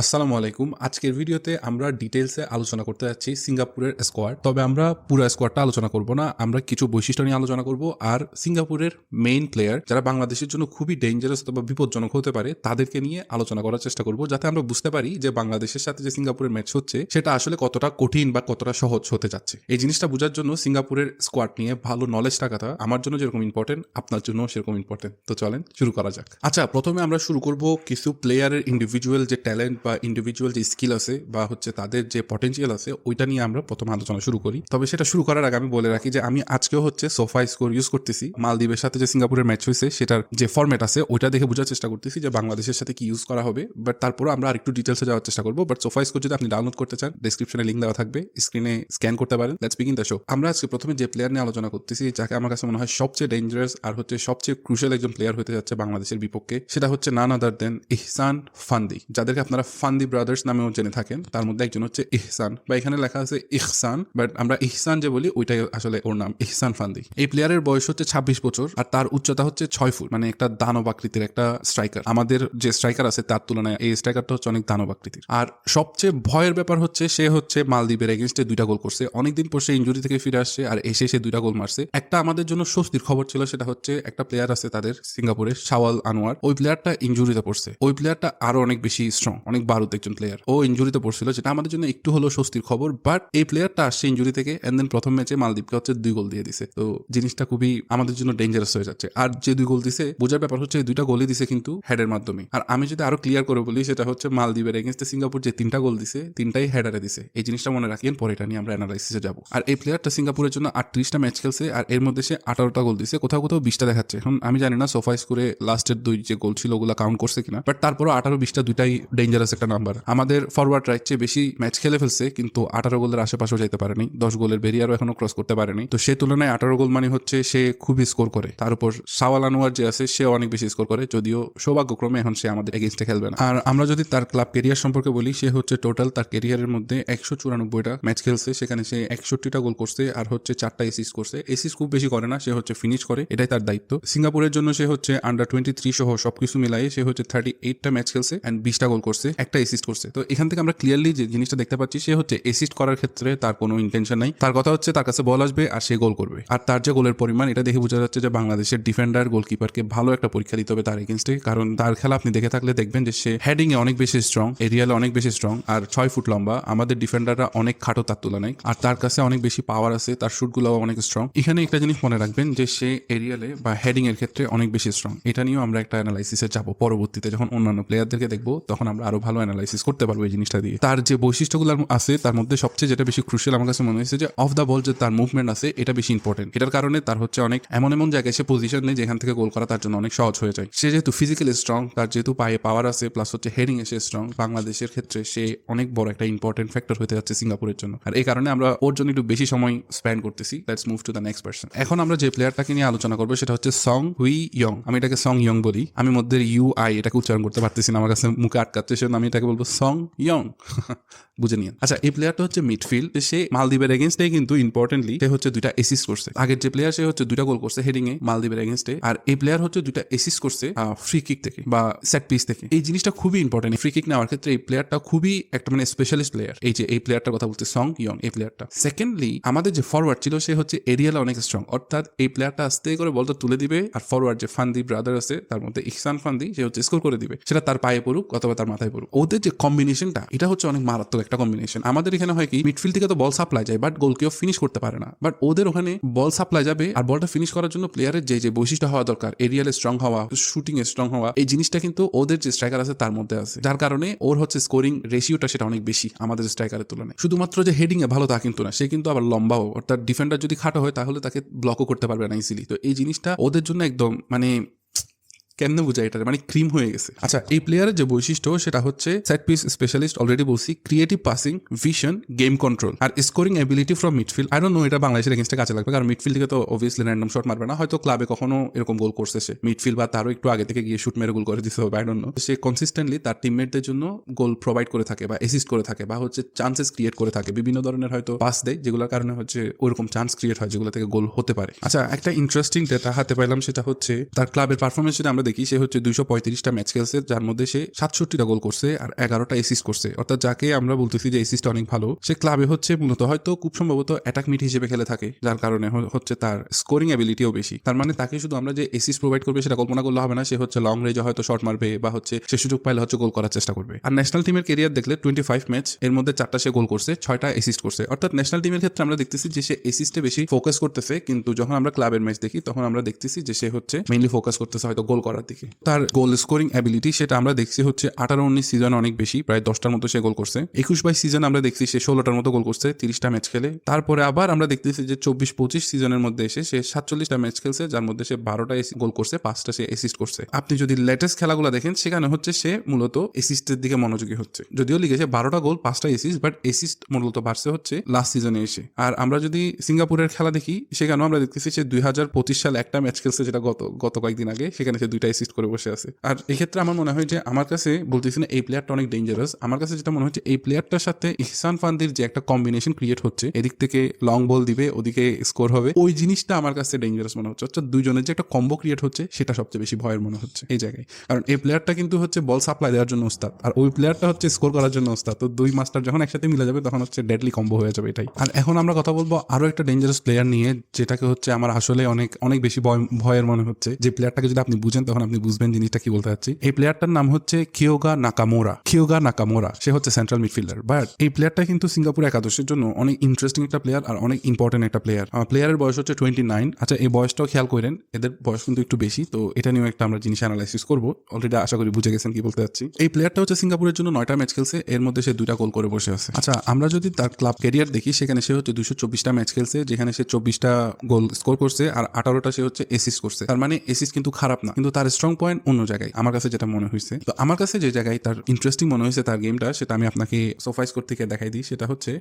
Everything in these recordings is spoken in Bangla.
আসসালামু আলাইকুম। আজকের ভিডিওতে আমরা ডিটেলসে আলোচনা করতে যাচ্ছি সিঙ্গাপুরের স্কোয়াড তবে আমরা পুরো স্কোয়াডটা আলোচনা করব না, আমরা কিছু বৈশিষ্ট্য নিয়ে আলোচনা করব। আর সিঙ্গাপুরের মেইন প্লেয়ার যারা বাংলাদেশের জন্য খুবই ডেঞ্জারাস অথবা বিপজ্জনক হতে পারে, তাদেরকে নিয়ে আলোচনা করার চেষ্টা করব, যাতে আমরা বুঝতে পারি যে বাংলাদেশের সাথে যে সিঙ্গাপুরের ম্যাচ হচ্ছে, সেটা আসলে কতটা কঠিন বা কতটা সহজ হতে যাচ্ছে। এই জিনিসটা বোঝার জন্য সিঙ্গাপুরের স্কোয়াড নিয়ে ভালো নলেজ থাকাটা আমার জন্য যেরকম ইম্পর্টেন্ট আপনার জন্য সেরকম ইম্পর্টেন্ট তো চলেন শুরু করা যাক। আচ্ছা প্রথমে আমরা শুরু করব কিছু প্লেয়ারের ইন্ডিভিজুয়াল যে ট্যালেন্ট বা ইন্ডিভিজুয়াল যে স্কিল আছে বা হচ্ছে তাদের যে পটেন্সিয়াল আছে, ওইটা নিয়ে আমরা প্রথম আলোচনা শুরু করি। তবে সেটা শুরু করার আগে আমি বলে রাখি যে, আমি আজকেও হচ্ছে সোফা স্কোর ইউজ করতেছি। মালদ্বীপের সাথে যে সিঙ্গাপুরের ম্যাচ হয়েছে, সেটার যে ফরম্যাট আছে, ওইটা দেখে বোঝার চেষ্টা করতেছি যে, বাংলাদেশের সাথে কি ইউজ করা হবে। বাট তারপরে আমরা আরেকটু ডিটেলসে যাওয়ার চেষ্টা করব। বাট সোফা স্কোর যদি আপনি ডাউনলোড করতে চান ডিসক্রিপশনে লিঙ্ক দেওয়া থাকবে। স্ক্রিনে স্ক্যান করতে পারেন। লেটস বিগিন দ্য শো আমরা আজকে প্রথমে যে প্লেয়ার নিয়ে আলোচনা করতেছি, যাকে আমার কাছে মনে হয় সবচেয়ে ডেঞ্জারাস আর হচ্ছে সবচেয়ে ক্রুশাল একজন প্লেয়ার হতে যাচ্ছে বাংলাদেশের বিপক্ষে, সেটা হচ্ছে নান আদার দেন ইহসান ফান্দি যাদেরকে আপনারা ফান্দি ব্রাদার্স নামেও জেনে থাকেন। তার মধ্যে একজন হচ্ছে ইহসান। বা এখানে লেখা আছে ইহসান, বাট আমরা ইহসান যে বলি, ওইটাই আসলে ওর নাম, ইহসান ফান্দি। এই প্লেয়ারের বয়স হচ্ছে ছাব্বিশ বছর, আর তার উচ্চতা হচ্ছে ছয় ফুট মানে একটা দানব আকৃতির একটা স্ট্রাইকার আমাদের যে স্ট্রাইকার আছে, তার তুলনায় এই স্ট্রাইকারটা হচ্ছে অনেক দানব আকৃতির। আর সবচেয়ে ভয়ের ব্যাপার হচ্ছে, সে হচ্ছে মালদ্বীপের এগেনস্টে দুইটা গোল করছে। অনেকদিন পর সে ইঞ্জুরি থেকে ফিরে আসছে, আর এসে সে দুইটা গোল মারছে। একটা আমাদের জন্য স্বস্তির খবর ছিল, সেটা হচ্ছে একটা প্লেয়ার আছে তাদের সিঙ্গাপুরে শাওয়াল আনোয়ার। ওই প্লেয়ারটা ইঞ্জুরিতে পড়ছে। ওই প্লেয়ারটা আরও অনেক বেশি স্ট্রং অনেক বারুদ একজন প্লেয়ার ও ইঞ্জুরিতে পড়ছিল, যেটা আমাদের জন্য একটু হলো স্বস্তির খবর বাট এই প্লেয়ারটা আসছে ইঞ্জুরি থেকে এন্ড দেন প্রথম ম্যাচে মালদ্বীপকে হচ্ছে দুই গোল দিয়ে দিছে। তো জিনিসটা খুবই আমাদের জন্য ডেঞ্জারাস হয়ে যাচ্ছে। আর যে দুই গোল দিছে, বোঝার ব্যাপার হচ্ছে দুইটা গোলই দিছে কিন্তু হেডের মাধ্যমে। আর আমি যদি আরও ক্লিয়ার করে বলি, সেটা হচ্ছে মালদ্বীপের এগেনস্টে সিঙ্গাপুর যে তিনটা গোল দিছে, তিনটাই হেডারে দিছে। এই জিনিসটা মনে রাখেন পরে এটা নিয়ে আমরা অ্যানালাইসিসে যাব। আর এই প্লেয়ারটা সিঙ্গাপুরের জন্য আটত্রিশটা ম্যাচ খেলছে, আর এর মধ্যে সে আঠারোটা গোল দিছে। কোথাও কোথাও বিশটা দেখাচ্ছে। এখন আমি জানি না সোফাইস করে লাস্টের দুই যে গোল ছিল, ওগুলো কাউন্ট করছে কিনা বাট তারপরও আঠারো, বিশটা দুইটাই ডেঞ্জারাস একটা নাম্বার। আমাদের ফরওয়ার্ড রাইট চেয়ে বেশি ম্যাচ খেলে ফেলছে, কিন্তু আঠারো গোলের আশেপাশেও যেতে পারেনি। দশ গোলের বেরিয়ারও এখনও ক্রস করতে পারেনি। তো সে তুলনায় আঠারো গোল মানে হচ্ছে সে খুবই স্কোর করে। তার উপর সাওয়াল আনোয়ার যে আছে সে অনেক বেশি স্কোর করে। যদিও সৌভাগ্যক্রমে এখন সে আমাদের এগেনস্টে খেলবে না। আর আমরা যদি তার ক্লাব কেরিয়ার সম্পর্কে বলি, সে হচ্ছে টোটাল তার কেরিয়ারের মধ্যে একশো চুরানব্বইটা ম্যাচ খেলছে। সেখানে সে একষট্টিটা গোল করছে আর হচ্ছে চারটা এসিস করছে। এসিস খুব বেশি করে না, সে হচ্ছে ফিনিশ করে। এটাই তার দায়িত্ব। সিঙ্গাপুরের জন্য সে হচ্ছে আন্ডার টোয়েন্টি থ্রি সহ সবকিছু মিলাই সে হচ্ছে থার্টি এইটটা ম্যাচ খেলছে অ্যান্ড বিশটা গোল করছে। একটা এসিস্ট করছে। তো এখান থেকে আমরা ক্লিয়ারলি যে জিনিসটা দেখতে পাচ্ছি, সে হচ্ছে এসিস্ট করার ক্ষেত্রে তার কোনো ইন্টেনশন নাই। তার কথা হচ্ছে তার কাছে বল আসবে আর সে গোল করবে। আর তার যে গোলের পরিমাণ, এটা দেখে বোঝা যাচ্ছে যে বাংলাদেশের ডিফেন্ডার গোলকিপারকে ভালো একটা পরীক্ষা দিতে হবে তার এগেনস্টে কারণ তার খেলা আপনি দেখে থাকলে দেখবেন যে সে হেডিং এ অনেক বেশি স্ট্রং এরিয়ালে অনেক বেশি স্ট্রং আর ছয় ফুট লম্বা। আমাদের ডিফেন্ডাররা অনেক খাটো তার তুলনায়। আর তার কাছে অনেক বেশি পাওয়ার আছে, তার শুটগুলোও অনেক স্ট্রং এখানে একটা জিনিস মনে রাখবেন যে সে এরিয়ালে বা হেডিং এর ক্ষেত্রে অনেক বেশি স্ট্রং এটা নিয়েও আমরা একটা অ্যানালাইসিসে যাব পরবর্তীতে। যখন অন্যান্য প্লেয়ারদেরকে দেখব, তখন আমরা আরও ভালো অ্যানালাইসিস করতে পারব এই জিনিসটা দিয়ে। তার যে বৈশিষ্ট্যগুলো আছে, তার মধ্যে সবচেয়ে যেটা বেশি ক্রুশিয়াল আমার কাছে মনে হয়েছে যে অফ দ্য বল যে তার মুভমেন্ট আছে, এটা বেশি ইম্পর্টেন্ট এটার কারণে তার হচ্ছে অনেক এমন এমন জায়গায় সে পজিশন নেই যেখান থেকে গোল করা তার জন্য অনেক সহজ হয়ে যায়। সে যেহেতু ফিজিক্যালি স্ট্রং তার যেহেতু পায়ে পাওয়ার আছে প্লাস হচ্ছে হেডিং এসে স্ট্রং বাংলাদেশের ক্ষেত্রে সে অনেক বড় একটা ইম্পর্টেন্ট ফ্যাক্টর হতে যাচ্ছে সিঙ্গাপুরের জন্য। আর এই কারণে আমরা ওর জন্য একটু বেশি সময় স্পেন্ড করতেছি। Let's move to the next person এখন আমরা যে প্লেয়ারটাকে নিয়ে আলোচনা করব, সেটা হচ্ছে সং হুই ইয়ং আমি এটাকে সং ইয়ং বলি। আমি মধ্যে ইউ আই এটাকে উচ্চারণ করতে পারতেছি না, আমার কাছে মুখে আটকাচ্ছে, সেজন্য আমি এটাকে বলব সং ইয়ং বুঝে নিন আচ্ছা এই প্লেয়ারটা হচ্ছে মিডফিল্ড সে মালদ্বীপের এগেনস্টে কিন্তু ইম্পর্টেন্টলি সে হচ্ছে দুইটা এসিস্ট করছে। আগের যে প্লেয়ার সে হচ্ছে দুইটা গোল করছে হেডিং এ মালদ্বীপের এগেনস্টে আর এই প্লেয়ার হচ্ছে দুইটা এসিস্ট করছে ফ্রি কিক থেকে বা সেট পিস থেকে। এই জিনিসটা খুবই ইম্পর্টেন্ট ফ্রি কিক নেওয়ার ক্ষেত্রে এই প্লেয়ারটা খুবই একটা মানে স্পেশালিস্ট প্লেয়ার এই যে এই প্লেয়ারটার কথা বলতে সং ইয়ং এই প্লেয়ারটা সেকেন্ডলি আমাদের যে ফরওয়ার্ড ছিল সে হচ্ছে এরিয়ালে অনেক স্ট্রং অর্থাৎ এই প্লেয়ারটা আস্তে করে বলটা তুলে দিবে আর ফরওয়ার্ড যে ফান্দি ব্রাদার আছে, তার মধ্যে ইহসান ফান্দি সে হচ্ছে স্কোর করে দিবে। সেটা তার পায়ে পড়ুক অথবা তার মাথায় পড়ুক। ওদের যে কম্বিনেশনটা এটা হচ্ছে অনেক মারাত্মক একটা কম্বিনেশন আমাদের এখানে হয় কি মিডফিল্ড থেকে তো বল সাপ্লাই যায় বাট গোল কেউ ফিনিশ করতে পারে না। বাট ওদের ওখানে বল সাপ্লাই যাবে আর বলটা ফিনিশ করার জন্য প্লেয়ারের যে যে বৈশিষ্ট্য হওয়া দরকার এরিয়ালে স্ট্রং হওয়া শুটিং এ স্ট্রং হওয়া, এই জিনিসটা কিন্তু ওদের যে স্ট্রাইকার আছে তার মধ্যে আছে। যার কারণে ওর হচ্ছে স্কোরিং রেশিওটা সেটা অনেক বেশি আমাদের স্ট্রাইকারের তুলনায়। শুধুমাত্র যে হেডিং এ ভালো তা কিন্তু না, সে কিন্তু আবার লম্বাও। অর্থাৎ ডিফেন্ডার যদি খাটো হয়, তাহলে তাকে ব্লকও করতে পারবে না ইজিলি তো এই জিনিসটা ওদের জন্য একদম মানে কেমনে বোঝায় এটা মানে ক্রিম হয়ে গেছে। আচ্ছা। এই প্লেয়ারের যে বৈশিষ্ট্য সেটা হচ্ছে সেট পিস স্পেশালিস্ট অলরেডি বলছি creative passing vision game control R scoring ability from midfield I don't know এটা বাংলাদেশের এগেন্স্টে কাজে লাগবে কারণ মিডফিল্ড থেকে তো অবভিয়াসলি র্যান্ডম শট মারবে না। হয়তো ক্লাবে কখনো এরকম গোল করছে সে। মিডফিল্ড বা তারও একটু আগে থেকে গিয়ে শুট মেরে গোল করে দিতে হবে আই ডোন্ট নো সে কনসিস্টেন্টলি তার টিমমেটদের জন্য গোল প্রোভাইড করে থাকে বা অ্যাসিস্ট করে থাকে বা হচ্ছে চান্সেস ক্রিয়েট করে থাকে। বিভিন্ন ধরনের হয়তো পাস দেয় যেগুলোর কারণে হচ্ছে ওরকম চান্স ক্রিয়েট হয় যেগুলো থেকে গোল হতে পারে। আচ্ছা একটা ইন্টারেস্টিং ডেটা হাতে পাইলাম সেটা হচ্ছে তার ক্লাবের পারফরমেন্স যদি আমরা দেখি সে হচ্ছে দুইশো পঁয়ত্রিশটা ম্যাচ খেলছে, যার মধ্যে সে সাতষট্টিটা গোল করছে আর এগারোটা এসিস্ট করছে। অর্থাৎ যাকে আমরা বলতেছি যে এসিস্ট অনেক ভালো, সে ক্লাবে হচ্ছে মূলত হয়তো খুব সম্ভবত অ্যাটাক মিট হিসেবে খেলে থাকে, যার কারণে হচ্ছে তার স্কোরিং অ্যাবিলিটিও বেশি। তার মানে তাকে শুধু আমরা যে এসিস্ট প্রোভাইড করবে সেটা কল্পনা করলে হবে না, সে হচ্ছে লং রেঞ্জে হয়তো শর্ট মারবে বা হচ্ছে সে সুযোগ পাইলে হচ্ছে গোল করার চেষ্টা করবে। আর ন্যাশনাল টিমের কেরিয়ার দেখলে টোয়েন্টি ফাইভ ম্যাচ এর মধ্যে চারটা সে গোল করছে, ছয়টা এসিস্ট করছে। অর্থাৎ ন্যাশনাল টিমের ক্ষেত্রে আমরা দেখতেছি যে সে এসিস্টে বেশি ফোকাস করতেছে, কিন্তু যখন আমরা ক্লাবের ম্যাচ দেখি, তখন আমরা দেখতেছি যে সে হচ্ছে মেইনলি ফোকাস করতেছে, হয়তো গোল করার দিকে। তার গোল স্কোরিং অ্যাবিলিটি সেটা আমরা দেখছি হচ্ছে আঠারো উনিশ সিজন অনেক বেশি, প্রায় দশটার মতো সে গোল করছে। একুশ বাইশ সিজন আমরা দেখছি সে ষোলোটার মতো গোল করছে, তিরিশটা ম্যাচ খেলে। তারপরে আবার আমরা দেখতেছি যে চব্বিশ পঁচিশ সিজনের মধ্যে এসে সে সাতচল্লিশটা ম্যাচ খেলছে, যার মধ্যে সে বারোটা গোল করছে, পাঁচটা সে অ্যাসিস্ট করছে। আপনি যদি লেটেস্ট খেলাগুলো দেখেন, সেখানে হচ্ছে সে মূলত অ্যাসিস্টের দিকে মনোযোগী হচ্ছে। যদিও লিখেছে বারোটা গোল পাঁচটা এসিস্ট বাট এসিস্ট মূলত বাড়ছে হচ্ছে লাস্ট সিজনে এসে। আর আমরা যদি সিঙ্গাপুরের খেলা দেখি, সেখানেও আমরা দেখতেছি সে দুই হাজার পঁচিশ সালে একটা ম্যাচ খেলছে যেটা গত গত কয়েকদিন আগে, সেখানে সে দুইটা অ্যাসিস্ট করে বসে আছে। আর এক্ষেত্রে আমার মনে হয় যে আমার কাছে বলতেছি না, এই প্লেয়ারটা অনেক ডেঞ্জারাস আমার কাছে যেটা মনে হচ্ছে, এই প্লেয়ারটার সাথে ইহসান ফান্দির যে একটা কম্বিনেশন ক্রিয়েট হচ্ছে, এদিক থেকে লং বল দিবে, ওদিকে স্কোর হবে, ওই জিনিসটা আমার কাছে ডেঞ্জারাস মনে হচ্ছে। অর্থাৎ দুইজনের যে একটা কম্বো ক্রিয়েট হচ্ছে, সেটা সবচেয়ে বেশি ভয়ের মনে হচ্ছে এই জায়গায়। কারণ এই প্লেয়ারটা কিন্তু হচ্ছে বল সাপ্লাই দেওয়ার জন্য ওস্তাদ, আর ওই প্লেয়ারটা হচ্ছে স্কোর করার জন্য ওস্তাদ। তো দুই মাস্টার যখন একসাথে মিলে যাবে, তখন হচ্ছে ডেডলি কম্বো হয়ে যাবে এটাই। আর এখন আমরা কথা বলব আরও একটা ডেঞ্জারাস প্লেয়ার নিয়ে, যেটাকে হচ্ছে আমার আসলে অনেক অনেক বেশি ভয়, ভয়ের মনে হচ্ছে। যে প্লেয়ারটাকে যদি আপনি বুঝেন তখন আপনি বুঝবেন জিনিসটা কি বলতে চাচ্ছি, এই প্লেয়ারটার নাম হচ্ছে কিয়োগা নাকামোরা কিয়োগা নাকামোরা সে হচ্ছে সেন্ট্রাল মিডফিল্ডার বাট এই প্লেয়ারটা কিন্তু সিঙ্গাপুর একাদশের জন্য অনেক ইন্টারেস্টিং একটা প্লেয়ার আর অনেক ইম্পর্টেন্ট একটা প্লেয়ার প্লেয়ারের বয়স হচ্ছে টোয়েন্টি নাইন আচ্ছা এই বয়সটাও খেয়াল করেন, এদের বয়স কিন্তু একটু বেশি। তো এটা নিয়েও একটা আমরা জিনিস অ্যানালাইসিস করব। অলরেডি আশা করি বুঝে গেছেন কি বলতে চাচ্ছি। এই প্লেয়ারটা হচ্ছে সিঙ্গাপুরের জন্য নয়টা ম্যাচ খেলছে, এর মধ্যে সে দুইটা গোল করে বসে আছে। আচ্ছা আমরা যদি তার ক্লাব ক্যারিয়ার দেখি, সেখানে সে হচ্ছে দুশো চব্বিশটা ম্যাচ খেলছে, যেখানে সে চব্বিশটা গোল স্কোর করছে, আর আঠারোটা সে হচ্ছে এসিস করছে। তার মানে এসিস কিন্তু খারাপ না। কিন্তু তার স্ট্রং পয়েন্ট অন্য জায়গায়, আমার কাছে যেটা মনে হয়েছে তো আমার কাছে যে জায়গায় তার ইন্টারেস্টিং মনে হয়েছে তার গেমটা সেটা আমি আপনাকে সোফাইস করতে থেকে দেখাই দিই, সেটা হচ্ছে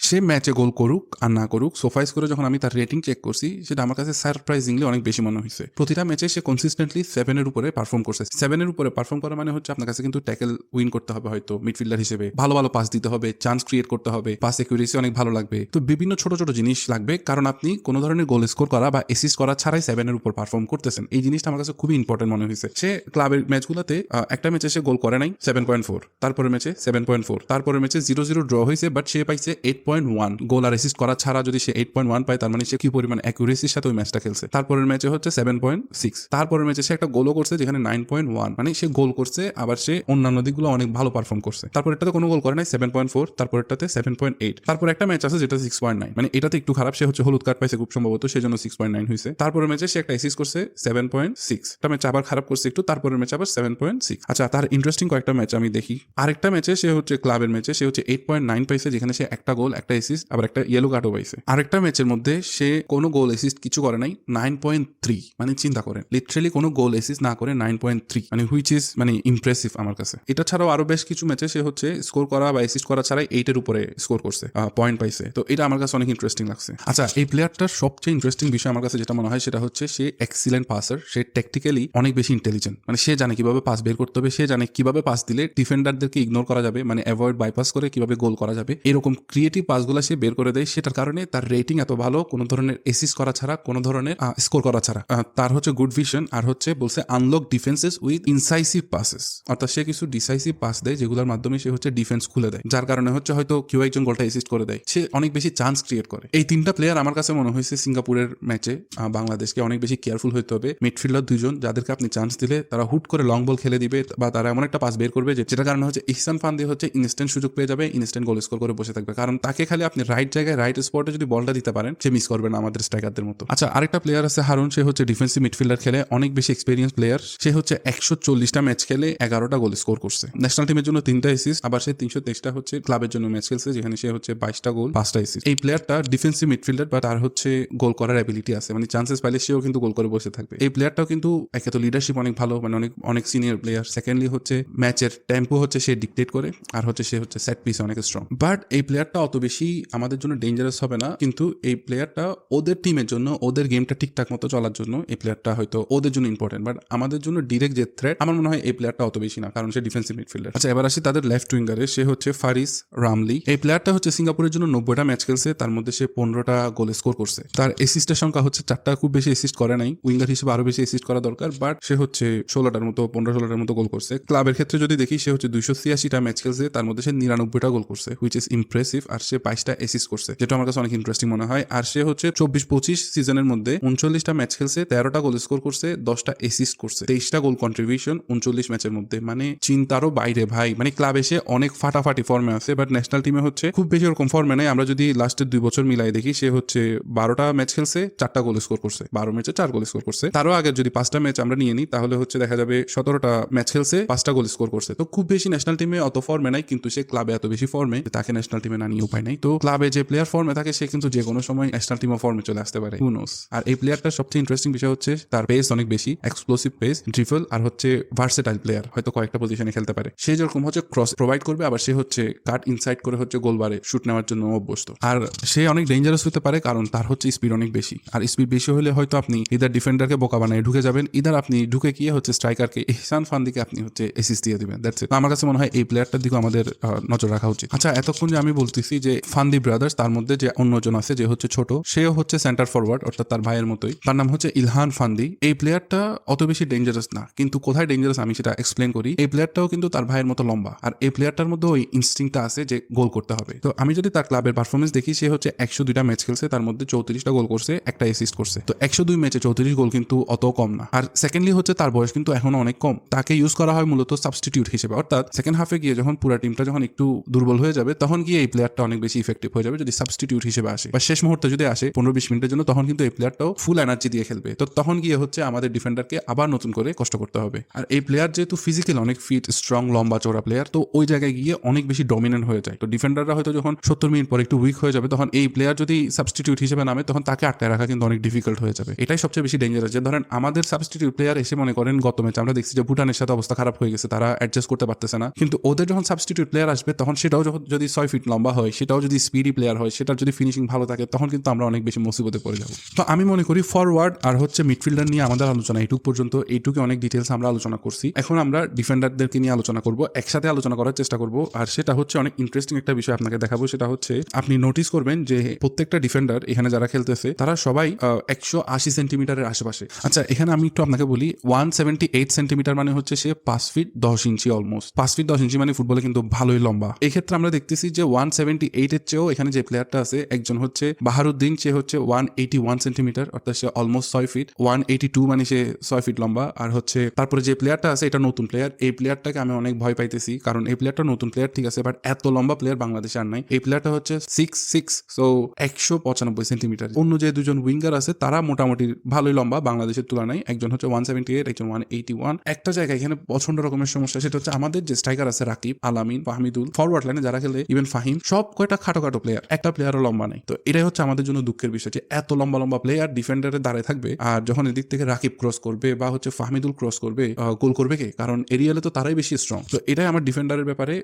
সে ম্যাচে গোল করুক আর না করুক সোফাইস করে যখন আমি তার রেটিং চেক করছি, সেটা আমার কাছে সারপ্রাইজিংলি অনেক বেশি মনে হয়েছে। প্রতিটা ম্যাচে সে কনসিস্টেন্টলি সেভেনের উপরে পারফর্ম করছে। সেভেনের উপরে পারফর্ম করা মানে হচ্ছে আপনার কাছে কিন্তু ট্যাকেল উইন করতে হবে হয়তো মিডফিল্ডার হিসেবে। ভালো ভালো পাস দিতে হবে চান্স ক্রিয়েট করতে হবে পাস একুরেসি অনেক ভালো লাগবে। তো বিভিন্ন ছোট ছোট জিনিস লাগবে, কারণ আপনি কোনো ধরনের গোল স্কোর করা বা এসিস্ট করা ছাড়াই সেভেনের উপর পারফর্ম করতেছেন। এই জিনিসটা আমার কাছে খুবই ইম্পর্টেন্ট মনে হয়েছে। সে ক্লাবের ম্যাচগুলোতে একটা ম্যাচে সে গোল করে নাই সেভেন পয়েন্ট ফোর তারপরে ম্যাচে সেভেন পয়েন্ট ফোর তারপরে ম্যাচে জিরো জিরো ড্র হয়েছে বাট সে পাইছে এইট পয়েন্ট ওয়ান গোল আর অ্যাসিস্ট করা ছাড়া যদি সে এইট পয়েন্ট ওয়ান পায়, তার মানে সে কি পরিমাণ অ্যাকুরেসির সাথে ওই ম্যাচটা খেলছে? তারপরের ম্যাচে হচ্ছে সেভেন পয়েন্ট সিক্স তারপরের ম্যাচে সে একটা গোলও করছে যেখানে নাইন পয়েন্ট ওয়ান মানে সে গোল করছে, আবার সে অন্যান্য দিকগুলো অনেক ভালো পারফর্ম করছে। তারপর এটাতে কোনো গোল করে নাই সেভেন পয়েন্ট ফোর তারপর এটাতে সেভেন পয়েন্ট এইট তারপর একটা ম্যাচ আছে যেটা সিক্স পয়েন্ট নাইন মানে এটাতে একটু খারাপ, সে হচ্ছে হলুদ কার্ড পাইছে খুব সম্ভবত সেই জন্য সিক্স পয়েন্ট নাইন হয়েছে তারপরের ম্যাচে সে একটা অ্যাসিস্ট করছে সেভেন পয়েন্ট সিক্স একটা ম্যাচ আবার খারাপ করছে একটু, তারপরের ম্যাচ আবার সেভেন পয়েন্ট সিক্স আচ্ছা তার ইন্টারেস্টিং কয়েকটা ম্যাচ আমি দেখি। আরেকটা ম্যাচে সে হচ্ছে ক্লাবের ম্যাচে সে হচ্ছে এইট পয়েন্ট নাইন পাইছে, যেখানে সে একটা গোল একটা অ্যাসিস্ট আবার একটা ইয়েলো কার্ডও পাইছে। আরেকটা ম্যাচের মধ্যে সে কোনো গোল অ্যাসিস্ট কিছু করে নাই নাইন পয়েন্ট থ্রি মানে চিন্তা করেন লিটারেলি কোনো গোল অ্যাসিস্ট না করে নাইন পয়েন্ট থ্রি মানে হুইচ ইজ মানে ইমপ্রেসিভ আমার কাছে। এটা ছাড়াও আরও বেশ কিছু ম্যাচে সে হচ্ছে স্কোর করা বা অ্যাসিস্ট করা ছাড়াই এইটের উপরে স্কোর করছে পয়েন্ট পাইছে। তো এটা আমার কাছে অনেক ইন্টারেস্টিং লাগছে। আচ্ছা এই প্লেয়ারটার সবচেয়ে ইন্টারেস্টিং বিষয় আমার কাছে যেটা মনে হয় সেটা হচ্ছে সে এক্সিলেন্ট পাসার সে টেকটিক্যালি অনেক বেশি ইন্টেলিজেন্ট মানে সে জানে কীভাবে পাস বের করতে হবে, সে জানে কীভাবে পাস দিলে ডিফেন্ডারদেরকে ইগনোর করা যাবে মানে অ্যাভয়েড বাইপাস করে কীভাবে গোল করা যাবে। এরকম ক্রিয়েটিভ পাসগুলো সে বের করে দেয়, সেটার কারণে তার রেটিং এত ভালো, কোনো ধরনের এসিস করা ছাড়া, কোনো ধরনের স্কোর করা ছাড়া। তার হচ্ছে গুড ভিশন আর হচ্ছে বলছে unlock defences with incisive passes অর্থাৎ সে কিছু ডিসাইসিভ পাস দেয়, যেগুলোর মাধ্যমে সে হচ্ছে ডিফেন্স খুলে দেয়। যার কারণে হচ্ছে হয়তো কেউ একজন গোলটা এসিস্ট করে দেয়। সে অনেক বেশি চান্স ক্রিয়েট করে। এই তিনটা প্লেয়ার আমার কাছে মনে হয়েছে সিঙ্গাপুরের ম্যাচে বাংলাদেশকে অনেক বেশি কেয়ারফুল হতে হবে। মিডফিল্ডার দুজন যাদেরকে আপনি চান্স দিলে তারা হুট করে লং বল খেলে দিবে বা তারা এমন একটা পাস বের করবে যে যেটা কারণে হচ্ছে ইহসান ফান্দি হচ্ছে ইনস্ট্যান্ট সুযোগ পেয়ে যাবে ইনস্ট্যান্ট গোল স্কোর করে বসে থাকবে। কারণ তাকে খালি আপনি রাইট জায়গায় রাইট স্পটে যদি বলটা দিতে পারেন, সে মিস করবে না আমাদের স্ট্রাইকারদের মতো। আচ্ছা আরেকটা প্লেয়ার আছে হারুন, সে হচ্ছে ডিফেন্সিভ মিডফিল্ডার খেলে, অনেক বেশি এক্সপিরিয়েন্স প্লেয়ার সে হচ্ছে একশো চল্লিশটা ম্যাচ খেলে এগারোটা গোল স্কোর করছে। ন্যাশনাল টিমের জন্য তিনটা এসিস আবার সে তিনশো তেইশটা হচ্ছে ক্লাবের জন্য ম্যাচ খেলছে, যেখানে সে হচ্ছে বাইশটা গোল পাঁচটা এসিস এই প্লেয়ারটা ডিফেন্সিভ মিডফিল্ডার বা তার হচ্ছে গোল করার অ্যাবিলিটি আছে। মানে চান্সেস পাইলে সেও কিন্তু গোল করে বসে থাকবে। এই প্লেয়ারটাও কিন্তু, একে তো লিডারশিপ অনেক ভালো মানে অনেক অনেক সিনিয়র প্লেয়ার সেকেন্ডলি হচ্ছে ম্যাচের টেম্পো হচ্ছে সে ডিকটেট করে, আর হচ্ছে সে হচ্ছে সেট পিস অনেক স্ট্রং বাট এই প্লেয়ারটা অত বেশি আমাদের জন্য ডেঞ্জারাস হবে না। কিন্তু এই প্লেয়ারটা ওদের টিমের জন্য, ওদের গেমটা ঠিকঠাক মতো চলার জন্য এই প্লেয়ারটা হয়তো ওদের জন্য ইম্পর্টেন্ট বাট আমাদের জন্য ডিরেক্ট যে থ্রেট আমার মনে হয় এই প্লেয়ারটা অত বেশি না, কারণ সে ডিফেন্সিভ মিডফিল্ডার আচ্ছা এবার আসি তাদের লেফট উইঙ্গারে সে হচ্ছে ফারিস রামলি এই প্লেয়ারটা হচ্ছে সিঙ্গাপুরের জন্য নব্বইটা ম্যাচ খেলছে, তার মধ্যে সে পনেরোটা গোল স্কোর করছে। তার এসিস্টের সংখ্যা হচ্ছে চারটা, খুব বেশি এসিস্ট করে নাই। উইঙ্গার হিসেবে আরও বেশি এসিস্ট করা দরকার বাট সে হচ্ছে ষোলোটার মতো, পনেরো ষোলোটার মতো গোল করছে। ক্লাবের ক্ষেত্রে যদি দেখি, সে হচ্ছে দুইশো ছিয়াশিটা ম্যাচ খেলছে, তার মধ্যে সে নিরানব্বইটা গোল করছে হুইচ ইজ ইমপ্রেসিভ আর সে বাইশটা এসিস্ট করছে, যেটা আমার কাছে অনেক ইন্টারেস্টিং মনে হয়। আর সে হচ্ছে চব্বিশ পঁচিশ সিজনের মধ্যে উনচল্লিশটা ম্যাচ খেলছে, তেরোটা গোল স্কোর করছে, দশটা এসিস্ট করছে, তেইশটা গোল কন্ট্রিবিউশন উনচল্লিশ ম্যাচের মধ্যে। মানে চিন্তারও বাইরে ভাই। মানে ক্লাব এসে অনেক ফাটাফাটি ফর্মে আছে বাট ন্যাশনাল টিমে হচ্ছে খুব বেশি ওরকম ফর্মে নেই। আমরা যদি লাস্টের দুই বছর মিলাই দেখি, সে হচ্ছে বারোটা ম্যাচ খেলছে, চারটা গোল স্কোর করছে, বারো ম্যাচে চার গোল স্কোর করছে। তারও আগে যদি পাঁচটা ম্যাচ আমরা নিয়ে নিই, তাহলে হচ্ছে দেখা যাবে সতেরোটা ম্যাচ খেলছে, পাঁচটা গোল স্কোর করছে। তো খুব বেশি ন্যাশনাল টিমে অত ফর্মে নাই, কিন্তু সে ক্লাবে এত বেশি ফর্মে তাকে ন্যাশনাল টিমে না নিয়ে উপায় নাই। তো ক্লাবে যে প্লেয়ার ফর্মে থাকে, সে কিন্তু যে কোনো সময় ন্যাশনাল টিমে ফর্মে চলে আসতে পারে। হুনোস আর এই প্লেয়ারটার সবচেয়ে ইন্টারেস্টিং বিষয় হচ্ছে, তার পেস অনেক বেশি এক্সপ্লোসিভ পেস ড্রিফল আর হচ্ছে ভার্সেটাইল প্লেয়ার হয়তো কয়েকটা পজিশনে খেলতে পারে। সে যেরকম হচ্ছে ক্রস প্রোভাইড করবে, আবার সে হচ্ছে কাট ইনসাইড করে হচ্ছে গোল বারে শুট নেওয়ার জন্য অভ্যস্ত। আর সে অনেক ডেঞ্জারাস হতে পারে, কারণ তার হচ্ছে স্পিড অনেক বেশি। আর স্পিড বেশি হলে হয়তো আপনি ইদার ডিফেন্ডারকে বোকা বানায় ঢুকে যাবেন ইদার আপনি ঢুকে গিয়ে হচ্ছে স্ট্রাইকারকে ইহসান ফান্দিকে আপনি হচ্ছে এসিস দিয়ে দেবেন। দ্যাটস আমার কাছে মনে হয় এই প্লেয়ারটার দিকে আমাদের নজর রাখা উচিত। আচ্ছা এতক্ষণ যে আমি বলতেছি যে ফান্দি ব্রাদার্স তার মধ্যে যে অন্যজন আছে, যে হচ্ছে ছোট, সেও হচ্ছে সেন্টার ফরওয়ার্ড অর্থাৎ তার ভাইয়ের মতোই। তার নাম হচ্ছে ইলহান ফান্দি এই প্লেয়ারটা অত বেশি ডেঞ্জারাস না, কিন্তু কোথায় ডেঞ্জারাস আমি সেটা এক্সপ্লেন করি। এই প্লেয়ারটাও কিন্তু তার ভাইয়ের মতো লম্বা, আর এই প্লেয়ারটার মধ্যে ওই ইনস্টিংটা আছে যে গোল করতে হবে। তো আমি যদি তার ক্লাবের পারফরমেন্স দেখি, সে হচ্ছে একশো দুইটা ম্যাচ খেলছে, তার মধ্যে চৌত্রিশটা গোল করছে, একটা অ্যাসিস্ট করছে। তো একশো দুই ম্যাচে চৌত্রিশ গোল কিন্তু অত কম না। আর সেকেন্ডলি হচ্ছে তার বয়স কিন্তু এখনও অনেক কম। তাকে ইউজ করা হয় মূলত সাবস্টিটিউট হিসেবে। অর্থাৎ সেকেন্ড হাফে গিয়ে যখন পুরো টিমটা যখন একটু দুর্বল হয়ে যাবে, তখন গিয়ে এই প্লেয়ারটা অনেক বেশি ইফেক্টিভ হয়ে যাবে যদি সাবস্টিটিউট হিসেবে আসে। বা শেষ মুহূর্তে যদি আসে পনেরো বিশ মিনিটের জন্য, তখন কিন্তু এই প্লেয়ারটাও ফুল এনার্জি দিয়ে খেলবে। তো তখন গিয়ে হচ্ছে আমাদের ডিফেন্ডারকে আবার নতুন করে কষ্ট করতে হবে। আর এই প্লেয়ার যেহেতু ফিজিক্যাল অনেক ফিট স্ট্রং লম্বা চৌড়া প্লেয়ার তো ওই জায়গায় গিয়ে অনেক বেশি ডমিনেন্ট হয়ে যায়। তো ডিফেন্ডাররা হয়তো যখন সত্তর মিনিট পর একটু উইক হয়ে যাবে, তখন এই প্লেয়ার যদি সাবস্টিটিউট হিসেবে নামে, তখন তাকে আটকায় রাখা কিন্তু অনেক ডিফিকাল্ট হয়ে যাবে। এটাই সবচেয়ে বেশি ডেঞ্জারাস যে ধরেন আমাদের সাবস্টিটিউট প্লেয়ার এসে মনে করেন গত ম্যাচ আমরা দেখছি যে ভুটানের সাথে অবস্থা খারাপ হয়ে গেছে, তারা অ্যাডজাস্ট করতে পারতেছে না। কিন্তু ওদের যখন সাবস্টিটিউট প্লেয়ার আসবে, তখন সেটাও যখন যদি ছয় ফিট লম্বা হয় সেটাও যদি স্পিডি প্লেয়ার হয়, সেটার যদি ফিনিশিং ভালো থাকে, তখন কিন্তু আমরা অনেক বেশি মুসিবতে পড়ে যাব। তো আমি মনে করি ফরওয়ার্ড আর হচ্ছে মিডফিল্ডার নিয়ে আমাদের আলোচনা এইটুক পর্যন্ত এইটুকু অনেক ডিটেলস আমরা আলোচনা করছি। এখন আমরা ডিফেন্ডারদেরকে নিয়ে আলোচনা করব, একসাথে আলোচনা করার চেষ্টা করব, আর সেটা হচ্ছে অনেক ইন্টারেস্টিং একটা বিষয় আপনাকে দেখাবো, সেটা হচ্ছে আপনি নোটিস করবেন যে প্রত্যেকটা ডিফেন্ডার এখানে যারা খেলতেছে, তারা সবাই একশো আশি সেন্টিমিটারের আশেপাশে। আচ্ছা এখানে আমি একটু আপনাকে বলি ওয়ান সেভেন্টি এইট সেন্টিমিটার মানে হচ্ছে সে পাঁচ ফিট দশ ইঞ্চি অলমোস্ট পাঁচ ফিট দশ ইঞ্চি মানে ফুটবলে কিন্তু ভালোই লম্বা। এক্ষেত্রে আমরা দেখতেছি যে ওয়ান সেভেন্টি এইট এর চেয়েও এখানে যে প্লেয়ারটা আছে, একজন হচ্ছে বাহারুদ্দিন, সে হচ্ছে ওয়ান এইটি ওয়ান সেন্টিমিটার অর্থাৎ সে অলমোস্ট ছয় ফিট ওয়ান এইটি টু মানে সে ছয় ফিট লম্বা। আর হচ্ছে তারপরে যে প্লেয়ারটা আছে, এটা নতুন প্লেয়ার এই প্লেয়ারটাকে আমি অনেক ভয় পাইতেছি, কারণ এই প্লেয়ারটা নতুন প্লেয়ার ঠিক আছে বাট এত লম্বা প্লেয়ার বাংলাদেশে আর নাই। এই প্লেয়ারটা হচ্ছে সিক্স সিক্স সো একশো পঁচানব্বই সেন্টিমিটার অন্য যে দুজন উইঙ্গার আছে, তারা মোটামুটি ভালোই লম্বা বাংলাদেশের তুলনায়। একজন হচ্ছে ওয়ান সেভেন্টি এইট একজন ওয়ান এইটি ওয়ান একটা জায়গায় এখানে প্রচণ্ড রকমের সমস্যা, সেটা হচ্ছে আমাদের যে স্ট্রাইকার আছে রাকিব আলামিন ফাহমিদুল ফরওয়ার্ড লাইনে যারা খেলে ইভেন ফাহিম সব কয়টা খাটো খাটো প্লেয়ার একটা প্লেয়ারও লম্বা নাই। তো এটাই হচ্ছে আমাদের জন্য দুঃখের বিষয় যে এত লম্বা লম্বা প্লেয়ার ডিফেন্ডারে দাঁড়ায় থাকবে আর যখন এদিক থেকে রাকিব ক্রস করবে বা হচ্ছে ফাহমিদুল ক্রস করবে গোল করবে কে? কারণ এরিয়ালে তো তারাই বেশি স্ট্রং তো এটাই আমার ডিফেন্ডারের ব্যাপারে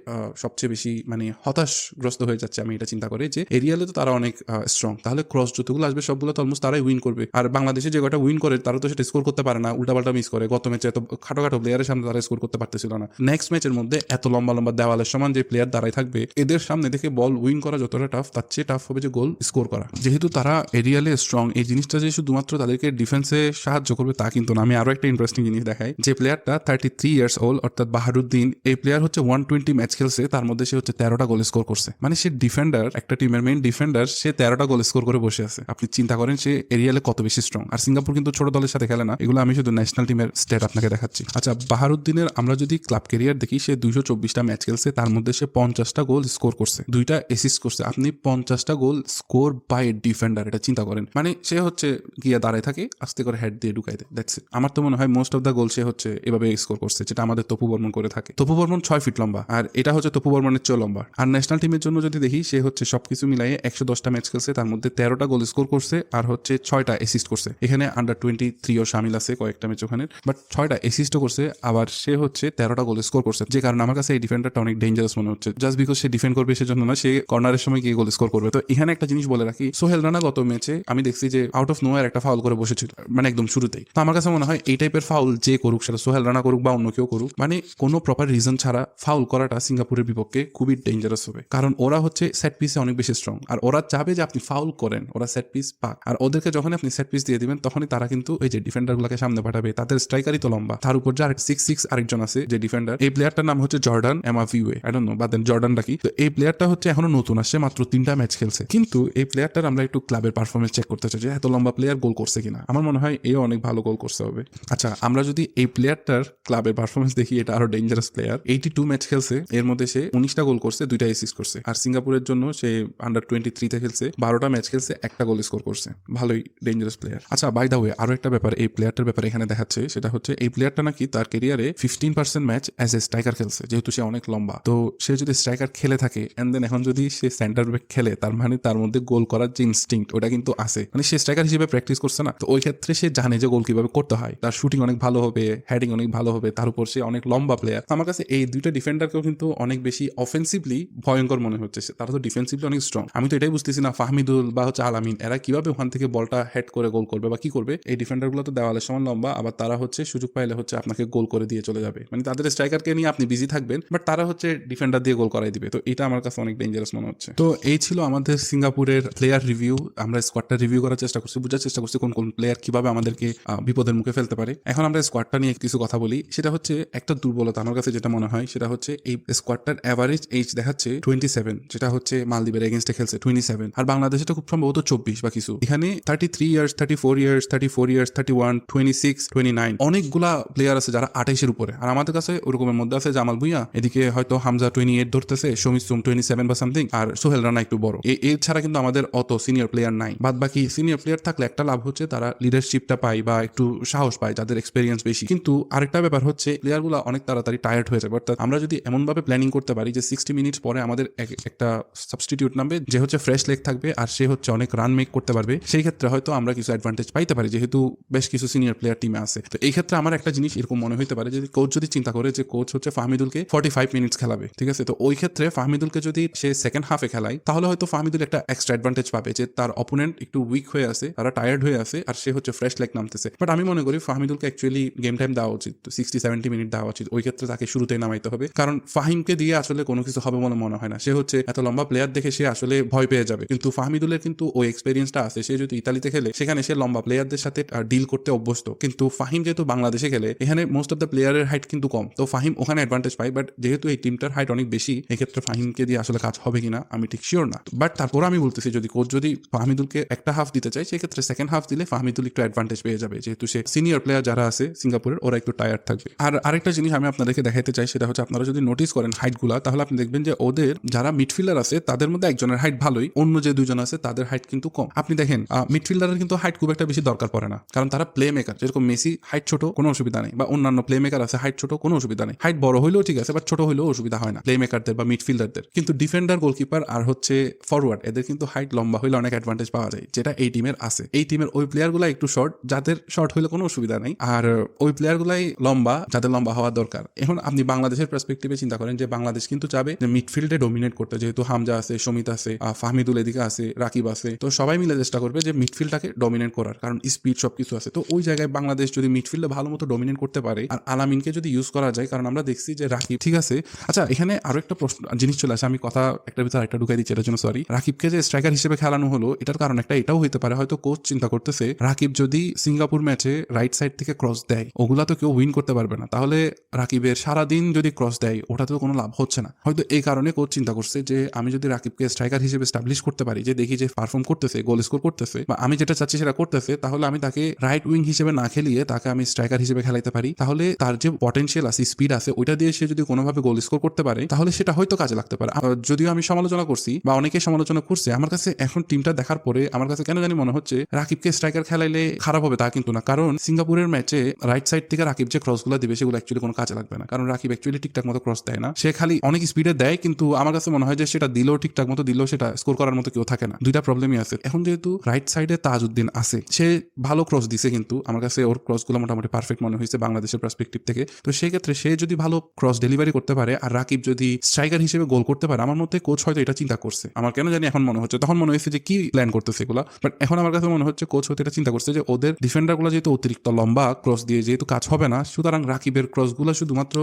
সবচেয়ে বেশি মানে হতাশগ্রস্ত হয়ে যাচ্ছে আমি এটা চিন্তা করি যে এরিয়ালে তো তারা অনেক স্ট্রং তাহলে ক্রস যতগুলো আসবে সবগুলো তো অলমোস্ট তারাই উইন করবে। আর বাংলাদেশে যে কটা উইন করে, তারা তো সেটা স্কোর করতে পারে না, উল্টাপাল্টা মিস করে। গত ম্যাচে এত খাটো খাটো প্লেয়ারের সামনে তারা স্কোর করতে পারতেছিল না। নেক্সট ম্যাচের মধ্যে এত লম্বা লম্বা দেওয়ালের সমান যে প্লেয়ার দাঁড়ায় থাকবে, এদের সামনে দেখে বল উইন করা যতটা টাফ তার চেয়ে টাফ হবে যে গোল স্কোর করা। যেহেতু তারা এরিয়ালে স্ট্রং এই জিনিসটা যে শুধুমাত্র তাদেরকে ডিফেন্সে সাহায্য করবে তা কিন্তু না। আমি আরও একটা ইন্টারেস্টিং জিনিস দেখাই। যে প্লেয়ারটা থার্টি থ্রি ইয়ার্স ওল্ড অর্থাৎ বাহারুদ্দিন, এই প্লেয়ার হচ্ছে ওয়ান টোয়েন্টি ম্যাচ খেলছে, তার মধ্যে সে হচ্ছে তেরোটা গোল স্কোর করছে। মানে সে ডিফেন্ডার একটা টিমের মেইন ডিফেন্ডার সে তেরোটা গোল স্কোর করে বসে আছে। আপনি চিন্তা করেন সে এরিয়ালে কত বেশি স্ট্রং আর সিঙ্গাপুর কিন্তু ছোট দলের সাথে খেলে না, এগুলো আমি শুধু ন্যাশনাল টিমের স্টেট আপনাকে দেখাচ্ছি। আচ্ছা বাহারুদ্দিনের আমরা যদি ক্লাব ক্যারিয়ার দেখি, সে দুইশো চব্বিশটা ম্যাচ খেলছে, তার মধ্যে সে পঞ্চাশটা গোল স্কোর করছে। দুইটা এসিস্ট করছে। আপনি পঞ্চাশটা গোল স্কোর বাই ডিফেন্ডার এটা চিন্তা করেন। মানে সে হচ্ছে গিয়ে দাঁড়ায় থাকে, আস্তে করে হেড দিয়ে ঢুকাই দেয় দ্যাটস আমার তো মনে হয় মোস্ট অফ দ্য গোল সে হচ্ছে এভাবে স্কোর করছে, যেটা আমাদের তপু বর্মন করে থাকে। তপু বর্মন ছয় ফিট লম্বা, আর এটা হচ্ছে তপু বর্মনের চেয়েও লম্বা। আর ন্যাশনাল টিমের জন্য যদি দেখি, সে হচ্ছে সবকিছু মিলাইয়ে একশো দশটা ম্যাচ খেলছে, তার মধ্যে তেরোটা গোল স্কোর করছে, আর হচ্ছে ছয়টা অ্যাসিস্ট করছে। এখানে আন্ডার টোয়েন্টি থ্রিও সামিল আছে কয়েকটা ম্যাচ ওখানে বাট ছয়টা অ্যাসিস্টও করছে, আবার সে হচ্ছে তেরোটা গোল স্কোর করছে। যে কারণে আমার কাছে এই ডিফেন্ডারটা অনেক ডেঞ্জারাস মনে হচ্ছে। জাস্ট বিকজ সে ডিফেন্ড করবে সেজন্য না, সে কর্নারের সময় গিয়ে গোল স্কোর করবে। তো এখানে একটা জিনিস বলে রাখি, সোহেল রানা গত ম্যাচে আমি দেখছি যে আউট অফ নোয়ার একটা ফাউল করে বসেছিল মানে একদম শুরুতেই। তো আমার কাছে মনে হয় এই টাইপের ফাউল যে করুক সেটা সোহেল রানা করুক বা অন্য কেউ করুক মানে কোনো প্রপার রিজন ছাড়া ফাউল করাটা সিঙ্গাপুরের বিপক্ষে খুবই ডেঞ্জারাস হবে। কারণ ওরা হচ্ছে সেট পিসে অনেক বেশি স্ট্রং আর ওরা চাবে যে আপনি ফাউল করেন, ওরা সেট পিস পাক। আর ওদেরকে যখন আপনি সেট পিস দিয়ে দিবেন, তখনই তারা কিন্তু এই যে ডিফেন্ডার ডিফেন্ডারগুলোকে সামনে পাঠাবে, তাদের স্ট্রাইকারই তো লম্বা। তার উপর যে আরেক সিক্স সিক্স আরেকজন আছে, যে ডিফেন্ডার এই প্লেয়ারটার নাম হচ্ছে জর্ডান এমা ভিউয়ে আই ডোন্ট নো বা দেন জর্ডানটা কি তো এই প্লেয়ারটা হচ্ছে এখনও নতুন আসছে, মাত্র তিনটা ম্যাচ খেলছে। কিন্তু এই প্লেয়ারটার আমরা একটু ক্লাবের পারফরমেন্স চেক করতে চাই যে এত লম্বা প্লেয়ার গোল করছে কিনা। আমার মনে হয় এও অনেক ভালো গোল করতে হবে। আচ্ছা আমরা যদি এই প্লেয়ারটার ক্লাবের পারফরমেন্স দেখি, এটা আরও dangerous player eighty two match খেলছে, এর মধ্যে সে উনিশটা গোল করছে, দুইটা এসিস করছে। আর সিঙ্গাপুরের জন্য সে আন্ডার টোয়েন্টি থ্রিতে খেলছে, বারোটা ম্যাচ খেলছে, একটা গোল স্কোর করছে। ভালোই ডেঞ্জারাস প্লেয়ার আচ্ছা বাই দা ওয়ে আরও একটা ব্যাপার, এই প্লেয়ারটার ব্যাপারে এখানে দেখাচ্ছে, সেটা হচ্ছে এই প্লেয়ারটা নাকি তার কেরিয়ারে fifteen percent match as a striker খেলছে, যেহেতু সে অনেক লম্বা। তো সে যদি স্ট্রাইকার খেলে থাকে এন্ড দেন এখন যদি সে সেন্টার ব্যাক খেলে, তার মানে তার মধ্যে গোল করার যে ইনস্টিংক্ট ওটা কিন্তু আছে। মানে সে স্ট্রাইকার হিসেবে প্র্যাকটিস করছে না। তো ওই ক্ষেত্রে সে জানে যে গোল কীভাবে করতে হয়। তার শুটিং অনেক ভালো হবে হেডিং অনেক ভালো হবে, তার উপর সে অনেক লম্বা প্লেয়ার আমার কাছে এই দুইটা ডিফেন্ডারকেও কিন্তু অনেক বেশি অফেন্সিভলি ভয়ঙ্কর মনে হচ্ছে তারা তো ডিফেন্সিভলি অনেক স্ট্রং আমি তো এটাই বুঝতেছি না, ফাহমিদুল বা হচ্ছে আলামিন, এরা কীভাবে ওখান থেকে বলটা হেড করে গোল করবে বা কি করবে? এই ডিফেন্ডারগুলো তো দেওয়ালের সমান লম্বা, আবার তারা হচ্ছে সুযোগ পাইলে হচ্ছে আপনাকে গোল করে দিয়ে চলে যাবে। মানে তাদের স্ট্রাইকারকে নিয়ে আপনি বিজি থাকবেন বাট তারা হচ্ছে ডিফেন্ডার দিয়ে গোল করাই দিবে। তো এটা আমার কাছে অনেক ডেঞ্জারাস মনে হচ্ছে। তো এই ছিল আমাদের সিঙ্গাপুরের প্লেয়ার রিভিউ আমরা স্কোয়াডটা রিভিউ করার চেষ্টা করছি, বোঝার চেষ্টা করছি কোন কোন প্লেয়ার কীভাবে আমাদেরকে বিপদের মুখে ফেলতে পারে। এখন আমরা স্কোয়াডটা নিয়ে কিছু কথা বলি। সেটা হচ্ছে একটা দুর্বলতা আমার কাছে যেটা মনে হয়, সেটা হচ্ছে এই স্কোয়াডটার অ্যাভারেজ এইজ দেখাচ্ছে টোয়েন্টি সেভেন যেটা হচ্ছে মালদ্বীপের এগেনস্টে খেলছে টোয়েন্টি সেভেন আর বাংলাদেশে তো খুব সম্ভবত চব্বিশ বা কিছু। এখানে thirty three years thirty four years thirty four years thirty one twenty six twenty nine অনেকগুলা প্লেয়ার আছে যারা আঠাইশের উপরে। আর আমাদের কাছে ওরকমের মধ্যে আছে জামাল ভুইয়া, এদিকে হয়তো হামজা টোয়েন্টি এইট ধরতেছে, সমিত সুম টোয়েন্টি সেভেন বা সামথিং আর সোহেল রানা একটু বড়। এ- এর ছাড়া কিন্তু আমাদের অত সিনিয়র প্লেয়ার নাই। বাদ বাকি সিনিয়র প্লেয়ার থাকলে একটা লাভ হচ্ছে, তারা লিডারশিপটা পায় বা একটু সাহস পায় যাদের এক্সপিরিয়েন্স বেশি। কিন্তু আরেকটা ব্যাপার হচ্ছে প্লেয়ার প্লেয়ারগুলো অনেক তাড়াতাড়ি টায়ার্ড হয়ে যাবে অর্থাৎ আমরা যদি এমনভাবে প্ল্যানিং করতে পারি যে সিক্সটি মিনিটস পরে আমাদের একটা সাবস্টিটিউট নামবে, যে হচ্ছে ফ্রেশ লেগ থাকবে, আর সে হচ্ছে অনেক রান মেক করতে পারবে, সেই ক্ষেত্রে হয়তো আমরা কিছু অ্যাডভান্টেজ পাইতে পারি, যেহেতু বেশ কিছু সিনিয়র প্লেয়ার টিমে আছে। তো এই ক্ষেত্রে আমার একটা জিনিস এরকম মনে হতে পারে যে কোচ যদি চিন্তা করে যে কোচ হচ্ছে ফাহমিদুলকে ফর্টি ফাইভ মিনিটস খেলাবে, ঠিক আছে? তো ওই ক্ষেত্রে ফাহমিদুলকে যদি সে সেকেন্ড হাফে খেলায়, তাহলে হয়তো ফাহমিদুল একটা এক্সট্রা অ্যাডভান্টেজ পাবে যে তার অপোনেন্ট একটু উইক হয়ে আছে, তারা টায়ার্ড হয়ে আছে আর সে হচ্ছে ফ্রেশ লেগ নামতেছে। বাট আমি মনে করি ফাহমিদুলকে অ্যাকচুয়ালি গেম টাইম দেওয়া উচিত সিক্সটি সেভেন্টি মিনিট দেওয়া উচিত। ওই ক্ষেত্রে তাকে শুরুতেই নামাইতে হবে। কারণ ফাহিমকে দিয়ে আসলে কোনো কিছু হবে বলে মনে হয় না। সে হচ্ছে এত লম্বা প্লেয়ার দেখে সে আসলে ভয় পেয়ে যাবে। কিন্তু ফাহমিদুলের কিন্তু ওই এক্সপিরিয়েন্সটা আছে। সে যদি ইতালিতে খেলে, সেখানে সে লম্বা প্লেয়ারদের সাথে ডিল করতে অভ্যস্ত। কিন্তু ফাহিম যেহেতু বাংলাদেশে খেলে, এখানে মোস্ট অফ দ্য প্লেয়ারের হাইট কিন্তু কম। তো ফাহিম ওখানে অ্যাডভান্টেজ পায়। বাট যেহেতু এই টিমটার হাইট অনেক বেশি, এক্ষেত্রে ফাহিমকে দিয়ে আসলে কাজ হবে কিনা আমি ঠিক শিওর না। বাট তারপর আমি বলতেছি, যদি কোচ যদি ফাহমিদুলকে একটা হাফ দিতে চাই সেক্ষেত্রে সেকেন্ড হাফ দিলে ফাহমিদুল একটু অ্যাডভান্টেজ পেয়ে যাবে। যেহেতু সে সিনিয়র প্লেয়ার যারা আছে সিঙ্গাপুরের, ওরা একটু টায়ার্ড থাকবে। আর আরেকটা জিনিস আমি আপনাদেরকে দেখাতে চাই, সেটা হচ্ছে আপনারা যদি নোটিস করেন হাইটগুলা তাহলে আপনি দেখবেন যে ওদের যারা মিডফিল্ডার আছে, তাদের মধ্যে একজনের হাইট ভালোই, অন্য যে দুজন আছে, তাদের হাইট কিন্তু কম। আপনি দেখেন মিডফিল্ডারের কিন্তু হাইট খুব একটা বেশি দরকার পড়ে না। কারণ তারা প্লে মেকার যেরকম মেসি হাইট ছোট, কোনো অসুবিধা নেই। বা অন্যান্য প্লে মেকার আছে হাইট ছোট, কোনো অসুবিধা নেই। হাইট বড় হইলেও ঠিক আছে বাট ছোট হইলেও অসুবিধা হয় না প্লে মেকারদের বা মিডফিল্ডারদের কিন্তু ডিফেন্ডার গোলকিপার আর হচ্ছে ফরওয়ার্ড এদের কিন্তু হাইট লম্বা হইলে অনেক অ্যাডভান্টেজ পাওয়া যায়, যেটা এই টিমের আছে। এই টিমের ওই প্লেয়ারগুলো একটু শর্ট যাদের শর্ট হইলে কোনো অসুবিধা নেই। আর, ওই প্লেয়ারগুলাই লম্বা, যাদের লম্বা হওয়া দরকার। এখন আপনি বাংলাদেশের পার্সপেক্টিভে চিন্তা করেন যে বাংলাদেশ কিন্তু চাবে যে মিডফিল্ডে ডোমিনেট করতে, যেহেতু হামজা আছে, সমিত আছে ফাহমিদুল এদিকে আছে, রাকিব আছে, তো সবাই মিলে চেষ্টা করবে যে মিডফিল্ডটাকে ডমিনেট করার, কারণ স্পিড সবকিছু আছে। তো ওই জায়গায় বাংলাদেশ যদি মিডফিল্ডে ভালো মতো ডমিনেট করতে পারে, আর আলামিনকে যদি ইউজ করা যায়, কারণ আমরা দেখছি যে রাকিব, ঠিক আছে? আচ্ছা এখানে আরও একটা প্রশ্ন, জিনিস চলে আসে, আমি কথা একটা ভিতরে একটা ঢুকাই দিচ্ছি, এটার জন্য সরি রাকিবকে যে স্ট্রাইকার হিসেবে খেলানো হলো, এটার কারণ একটা, এটাও হতে পারে, হয়তো কোচ চিন্তা করতেছে, রাকিব যদি সিঙ্গাপুর ম্যাচে রাইট সাইড থেকে ক্রস দেয়, ওগুলা তো কেউ উইন করতে পারবে না। তাহলে রাকিবের সারাদিন যদি ক্রস দেয় ওটাতে তো কোনো লাভ হচ্ছে না। হয়তো এই কারণে কোচ চিন্তা করছে যে, আমি যদি রাকিবকে স্ট্রাইকার হিসেবে স্টাবলিশ করতে পারি, যে দেখি যে পারফর্ম করতেছে গোল স্কোর করতেছে, বা আমি যেটা চাচ্ছি সেটা করতেছে, তাহলে আমি তাকে রাইট উইং হিসেবে না খেলিয়ে তাকে আমি স্ট্রাইকার হিসেবে খেলাইতে পারি। তাহলে তার যে পটেনশিয়াল আছে স্পিড আছে, ওইটা দিয়ে সে যদি কোনোভাবে গোল স্কোর করতে পারে, তাহলে সেটা হয়তো কাজে লাগতে পারে। যদিও আমি সমালোচনা করছি বা অনেকে সমালোচনা করছে, আমার কাছে এখন টিমটা দেখার পরে আমার কাছে কেন জানি মনে হচ্ছে রাকিবকে স্ট্রাইকার খেলাইলে খারাপ হবে তা কিন্তু না। কারণ সিঙ্গাপুরের ম্যাচে রাইট সাইড থেকে রাকিব যে ক্রসগুলো দিবে, সেগুলো অ্যাকচুয়ালি কোনো কাজে লাগবে না। কারণ রাকিব অ্যাকচুয়ালি ঠিকঠাক মতো ক্রস দেয় না। সে খালি অনেক স্পিডে দেয়, কিন্তু আমার কাছে মনে হয় যে সেটা দিলেও ঠিকঠাক মতো, দিলেও সেটা স্কোর করার মতো কেউ থাকে না। দুইটা প্রবলেমই আছে। এখন যেহেতু রাইট সাইডে তাজউদ্দিন আছে, সে ভালো ক্রস দিছে কিন্তু, আমার কাছে ওর ক্রসগুলো মোটামুটি পারফেক্ট মনে হয়েছে বাংলাদেশের পার্সপেক্টিভ থেকে। তো সেই ক্ষেত্রে সে যদি ভালো ক্রস ডেলিভারি করতে পারে, আর রাকিব যদি স্ট্রাইকার হিসেবে গোল করতে পারে, আমার মতে কোচ হয়তো এটা চিন্তা করছে। আমার কেন জানি এখন মনে হচ্ছে, তখন মনে হয়েছে যে কি প্ল্যান করতেছে এগুলা? বাট এখন আমার কাছে মনে হচ্ছে কোচ হয়তো এটা চিন্তা করছে যে ওদের ডিফেন্ডারগুলো যেহেতু অতিরিক্ত লম্বা ক্রস দিয়ে যেহেতু কাজ হবে না, সুতরাং রাকিবের ক্রসগুলো শুধুমাত্র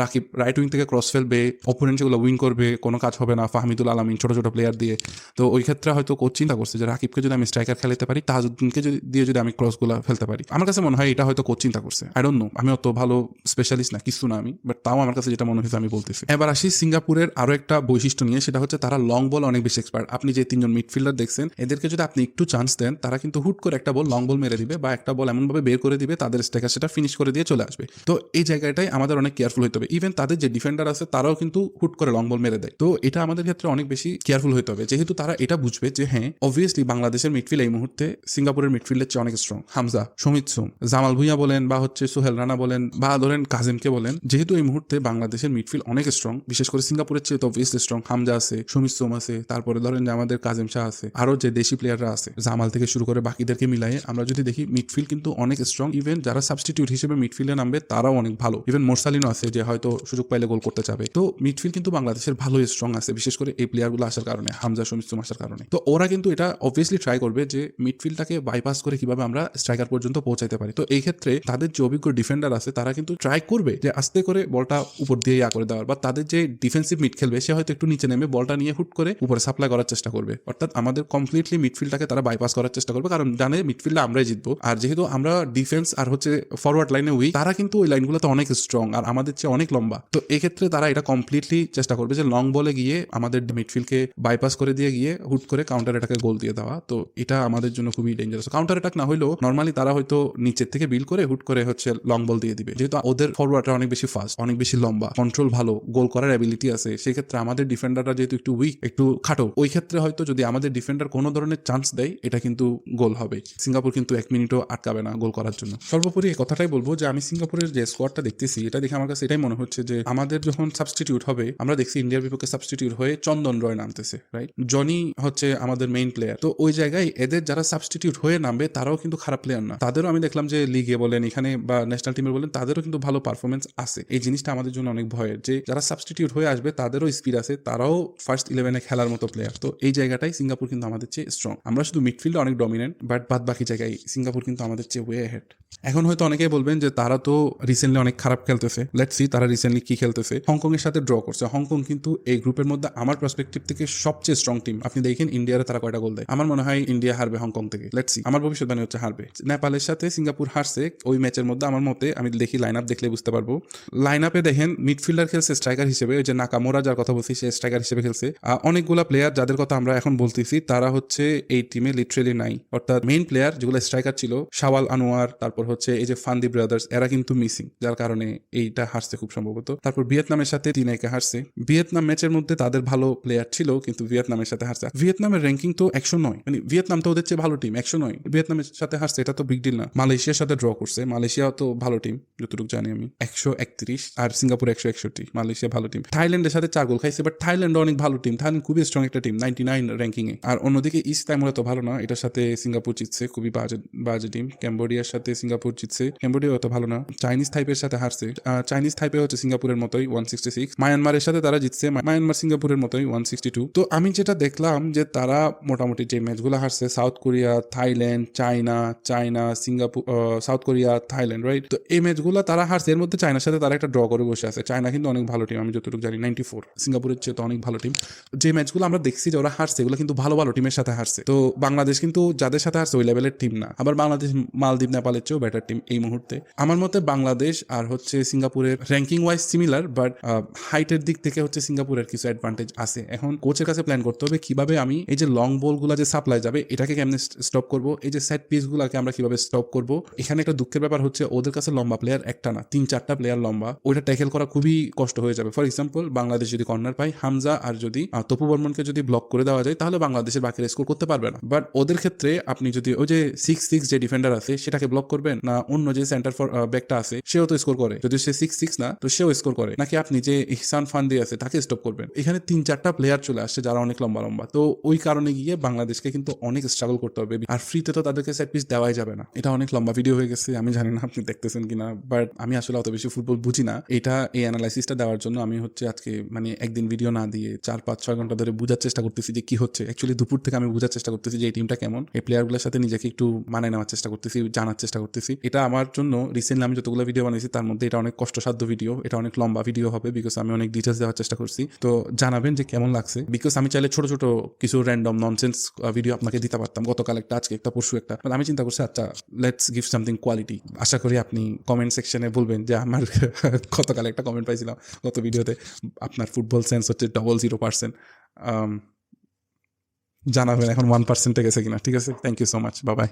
রাকিব রাইট উইং থেকে ক্রস ফেলবে অপোনেন্ট যেগুলো উইন করবে, কোনো কাজ হবে না, ফাহমিদুল আলমিন ছোট ছোট প্লেয়ার দিয়ে। তো ওই ক্ষেত্রে হয়তো কোচ চিন্তা করছে যে রাকিবকে যদি আমি স্ট্রাইকার খেলাতে পারি তাজউদ্দিনকে যদি, দিয়ে যদি আমি ক্রসগুলো ফেলতে পারি। আমার কাছে মনে হয় এটা হয়তো কোচ চিন্তা করছে। আই ডোন্ট নো আমি অত ভালো স্পেশালিস্ট না, কিছু না আমি বাট তাও আমার কাছে যেটা মনে হয়েছে আমি বলতেছি। এবার আসি সিঙ্গাপুরের আরও একটা বৈশিষ্ট্য নিয়ে, সেটা হচ্ছে তারা লং বল অনেক বেশি এক্সপার্ট আপনি যে তিনজন মিডফিল্ডার দেখছেন, এদেরকে যদি আপনি একটু চান্স দেন, তারা কিন্তু হুট করে একটা বল লং বল মেরে দিবে বা একটা বল এমনভাবে বের করে দিবে, তাদের স্টেকার সেটা ফিনিশ করে দিয়ে চলে আসবে। তো এই জায়গাটাই আমাদের অনেক কেয়ারফুল হতে হবে। ইভেন তাদের যে ডিফেন্ডার আছে, তারাও কিন্তু হুট করে লং বল মেরে দেয়। তো এটা আমাদের ক্ষেত্রে অনেক বেশি কেয়ারফুল হতে হবে। যেহেতু তারা এটা বুঝবে যে হ্যাঁ অবভিয়াসলি বাংলাদেশের মিডফিল্ড এই মুহূর্তে সিঙ্গাপুরের মিডফিল্ডের চেয়ে অনেক স্ট্রং হামজা, সমিত সোম, জামাল ভুইয়া বলেন বা হচ্ছে সোহেল রানা বলেন বা ধরেন কাজিমকে বলেন, যেহেতু এই মুহূর্তে বাংলাদেশের মিডফিল্ড অনেক স্ট্রং বিশেষ করে সিঙ্গাপুরের চেয়ে তো অবভিয়াসলি স্ট্রং হামজা আছে সমিত সোম আছে, তারপরে ধরেন যে আমাদের কাজিম শাহ আছে, আরও যে দেশি প্লেয়াররা আছে, জামাল থেকে শুরু করে বাকিদেরকে মিলাই আমরা যদি দেখি মিডফিল্ড কিন্তু অনেক স্ট্রং ইভেন যারা সাবস্টিটিউট হিসেবে মিডফিল্ডে নামবে তারাও অনেক ভালো। ইভেন মোরসালিনও আছে যে হয়তো সুযোগ পাইলে গোল করতে চাবে। তো মিডফিল্ড কিন্তু বাংলাদেশের ভালোই স্ট্রং আছে, বিশেষ করে এই প্লেয়ারগুলো আসার কারণে, হামজা সমিত সোম আসার কারণে। তো ওরা কিন্তু এটা অবভিয়াসলি ট্রাই করবে যে মিডফিল্ডটাকে বাইপাস করে কীভাবে আমরা স্ট্রাইকার পর্যন্ত পৌঁছাতে পারি। তো এই ক্ষেত্রে তাদের যে অভিজ্ঞ ডিফেন্ডার আছে, তারা কিন্তু ট্রাই করবে যে আস্তে করে বলটা উপর দিয়ে ইয়া করে দেওয়ার বা তাদের যে ডিফেন্সিভ মিড খেলবে, সে হয়তো একটু নিচে নেমে বলটা নিয়ে হুট করে উপরে সাপ্লাই করার চেষ্টা করবে। অর্থাৎ আমাদের কমপ্লিটলি মিডফিল্ডটাকে তারা বাইপাস করার চেষ্টা করবে। কারণ জানে মিডফিল্ডে আমরাই জিতবো। আর যেহেতু আমরা ডিফেন্স আর হচ্ছে ফরওয়ার্ড লাইনে উইক তারা কিন্তু ওই লাইনগুলোতে অনেক স্ট্রং আর আমাদের চেয়ে অনেক লম্বা। তো এক্ষেত্রে তারা এটা কমপ্লিটলি চেষ্টা করবে যে লং বলে গিয়ে আমাদের মিডফিল্ডকে বাইপাস করে দিয়ে গিয়ে হুট করে কাউন্টার অ্যাটাকে গোল দিয়ে দেওয়া। তো এটা আমাদের জন্য খুবই ডেঞ্জারাস কাউন্টার অ্যাটাক না হলেও নর্মালি তারা হয়তো নিচের থেকে বিল করে হুট করে হচ্ছে লং বল দিয়ে দিবে। যেহেতু ওদের ফরওয়ার্ডটা অনেক বেশি ফাস্ট অনেক বেশি লম্বা কন্ট্রোল ভালো গোল করার অ্যাবিলিটি আছে। সেক্ষেত্রে আমাদের ডিফেন্ডাররা যেহেতু একটু উইক একটু খাটো, ওই ক্ষেত্রে হয়তো যদি আমাদের ডিফেন্ডার কোনো ধরনের চান্স দেয়, এটা কিন্তু গোল হবে। সিঙ্গাপুর কিন্তু এক মিনিটও আটকাবে না গোল করার জন্য। সর্বোপরি এই কথাটাই বলব যে, আমি সিঙ্গাপুরের যে স্কোয়াডটা দেখতেছি, এটা দেখে আমার কাছে এটাই মনে হচ্ছে যে, আমাদের যখন সাবস্টিটিউট হবে, আমরা দেখছি ইন্ডিয়ার বিপক্ষে সাবস্টিটিউট হয়ে চন্দন রয় নামতেছে রাইট জনি হচ্ছে আমাদের মেইন প্লেয়ার তো ওই জায়গায় এদের যারা সাবস্টিটিউট হয়ে নামবে, তারাও কিন্তু খারাপ প্লেয়ার না। তাদেরও আমি দেখলাম যে লিগে বলেন, এখানে বা ন্যাশনাল টিমে বলেন, তাদেরও কিন্তু ভালো পারফরমেন্স আছে। এই জিনিসটা আমাদের জন্য অনেক ভয়ের যে, যারা সাবস্টিটিউট হয়ে আসবে, তাদেরও স্পিড আছে, তারাও ফার্স্ট ইলেভেনে খেলার মতো প্লেয়ার তো এই জায়গাটাই সিঙ্গাপুর কিন্তু আমাদের চেয়ে স্ট্রং আমরা শুধু মিডফিল্ডে অনেক ডমিনেন্ট বাট বাদ বাকি জায়গায় সিঙ্গাপুর কিন্তু আমাদের চেয়ে ওয়ে হেড এখন হয়তো অনেকেই বলবেন যে তারা তো রিসেন্টলি অনেক খারাপ খেলতেছে। লেটস সি তারা রিসেন্টলি কি খেলতেছে। হংকং এর সাথে ড্র করছে। হংকং কিন্তু এই গ্রুপের মধ্যে আমার পার্সপেক্টিভ থেকে সবচেয়ে স্ট্রং টিম আপনি দেখেন ইন্ডিয়ারে তারা কয়টা গোল দেয়। আমার মনে হয় ইন্ডিয়া হারবে হংকং থেকে। লেটস সি আমার ভবিষ্যৎবাণী হচ্ছে হারবে। নেপালের সাথে সিঙ্গাপুর হারছে, ওই ম্যাচের মধ্যে আমার মতে, আমি দেখি লাইন আপ দেখলে বুঝতে পারব। লাইন আপে দেখেন মিডফিল্ডার খেলছে স্ট্রাইকার হিসেবে। ওই যে নাকামোরা যার কথা বলছি, সে স্ট্রাইকার হিসেবে খেলছে। অনেকগুলা প্লেয়ার যাদের কথা আমরা এখন বলতেছি, তারা হচ্ছে এই টিমে লিটারেলি নাই। অর্থাৎ মেইন প্লেয়ার যেগুলো স্ট্রাইকার ছিল, শাওয়াল আনোয়ার, তারপর হচ্ছে এই যে ফান্দি ব্রাদার্স এরা কিন্তু মিসিং যার কারণে এইটা হারছে খুব সম্ভবত। তারপর ভিয়েতনামের সাথে তিন একে হারছে। ভিয়েতনাম ম্যাচের মধ্যে তাদের ভালো প্লেয়ার ছিল, কিন্তু ভিয়েতনামের সাথে হারছে। ভিয়েতনামের র্যাঙ্কিং তো একশো নয় মানে ভিয়েতনাম তো ওদের চেয়ে ভালো টিম একশো নয়। ভিয়েতনামের সাথে হারছে, এটা তো বিগ ডিল না। মালয়েশিয়ার সাথে ড্র করছে মালয়েশিয়া তো ভালো টিম যতটুকু জানি আমি। একশো একত্রিশ আর সিঙ্গাপুর একশো একষট্টি, মালয়েশিয়া ভালো টিম থাইল্যান্ডের সাথে চার গোল খাইছে বাট থাইল্যান্ড অনেক ভালো টিম থাইল্যান্ড খুবই স্ট্রং একটা টিম নাইনটি নাইন র্যাঙ্কিং এ আর অন্যদিকে ইস্ট তাইমুরা তো ভালো না, এটার সাথে সিঙ্গাপুর জিতছে, খুবই বাজে বাজে টিম ক্যাম্বোডিয়ার সাথে সিঙ্গাপুর জিতছে ক্যাম্বোডিয়া অত ভালো না। চাইনিজ থাইপের সাথে হারছে। চাইনিজ থাইপে হচ্ছে সিঙ্গাপুরের মতোই ওয়ান সিক্সটি সিক্স মায়ানমারের সাথে তারা জিতছে মায়ানমার সিঙ্গাপুরের মতোই ওয়ান সিক্সটি টু তো আমি যেটা দেখলাম যে তারা মোটামুটি যে ম্যাচগুলো হারছে South Korea Thailand China China Singapore South Korea Thailand right তো এই ম্যাচগুলো তারা হারছে, এর মধ্যে চায়নার সাথে তারা একটা ড্র করে বসে আছে। চায়না কিন্তু অনেক ভালো টিম আমি যতটুকু জানি নাইনটি ফোর সিঙ্গাপুরের চেয়ে তো অনেক ভালো টিম যে ম্যাচগুলো আমরা দেখছি যে ওরা হারছে, এগুলো কিন্তু ভালো ভালো টিমের সাথে হারছে। তো বাংলাদেশ কিন্তু যাদের সাথে হারছে, ওই লেভেলের টিম না। আবার বাংলাদেশ, মালদ্বীপ, নেপালের চেয়েও বেটার টিম এই মুহূর্তে। আমার মতে বাংলাদেশ আর হচ্ছে সিঙ্গাপুরের র্যাঙ্কিং ওয়াইজ সিমিলার বাট হাইটের দিক থেকে হচ্ছে সিঙ্গাপুরের কিছু অ্যাডভান্টেজ আছে। এখন কোচের কাছে প্ল্যান করতে হবে কীভাবে আমি এই যে লং বলগুলো যে সাপ্লাই যাবে, এটাকে কেমনে স্টপ করব? এই যে সেট পিসগুলোকে আমরা কীভাবে স্টপ করব? এখানে একটা দুঃখের ব্যাপার হচ্ছে, ওদের কাছে লম্বা প্লেয়ার একটা না, তিন, চারটা প্লেয়ার লম্বা। ওইটা ট্যাকেল করা খুবই কষ্ট হয়ে যাবে। ফর এক্সাম্পল বাংলাদেশ যদি কর্নার পায়, হামজা আর যদি তপু বর্মনকে যদি ব্লক করে দেওয়া যায়, তাহলে বাংলাদেশের বাকিরা স্কোর করতে পারবে না। বাট ওদের ক্ষেত্রে আপনি যদি ওই যে সিক্স সিক্স যে ডিফেন্ডার আছে, সেটাকে ব্লক করবেন, না অন্য যে সেন্টার ফর ব্যাকটা আছে, সেও তো স্কোর করে। যদি সে সিক্স সিক্স না, তো সেও স্কোর করে। নাকি আপনি যে ইহসান ফান্দি আছে, তাকে স্টপ করবেন? এখানে তিন চারটা প্লেয়ার চলে আসছে যারা অনেক লম্বা লম্বা। তো ওই কারণে গিয়ে বাংলাদেশকে কিন্তু অনেক স্ট্রাগল করতে হবে আর ফ্রিতে তো তাদেরকে সেট পিস দেওয়াই যাবে না। এটা অনেক লম্বা ভিডিও হয়ে গেছে, আমি জানি না আপনি দেখতেছেন কিনা বাট আমি আসলে অত বেশি ফুটবল বুঝি না। এটা এই অ্যানালাইসিসটা দেওয়ার জন্য আমি হচ্ছে আজকে মানে একদিন ভিডিও না দিয়ে চার পাঁচ ছয় ঘণ্টা ধরে বোঝার চেষ্টা করতেছি যে কি হচ্ছে। অ্যাকচুয়ালি দুপুর থেকে আমি বোঝার চেষ্টা করতেছি যে এই টিমটা কেমন। এই প্লেয়ারগুলোর সাথে নিজেকে একটু মানায় নেওয়ার চেষ্টা করতেছি, জানার চেষ্টা করতেছি। এটা আমার জন্য রিসেন্টলি আমি যতগুলো ভিডিও বানিয়েছি, তার মধ্যে এটা অনেক কষ্টসাধ্য ভিডিও এটা অনেক লম্বা ভিডিও হবে বিকজ আমি অনেক ডিটেলস দেওয়ার চেষ্টা করছি। তো জানাবেন যে কেমন লাগছে। বিকজ আমি চাইলে ছোট ছোট কিছু র্যান্ডম ননসেন্স ভিডিও আপনাকে দিতে পারতাম। গতকাল একটা, আজকে একটা, পরশু একটা। আমি চিন্তা করছি আচ্ছা লেটস গিভ সামথিং কোয়ালিটি আশা করি আপনি কমেন্ট সেকশনে বলবেন যে আমার গতকাল একটা কমেন্ট পাইছিলাম গত ভিডিওতে আপনার ফুটবল সেন্স হচ্ছে ডবল জিরো পার্সেন্ট জানাবেন এখন ওয়ান পার্সেন্টে গেছে কিনা। ঠিক আছে? থ্যাংক ইউ সো মাচ বাবাই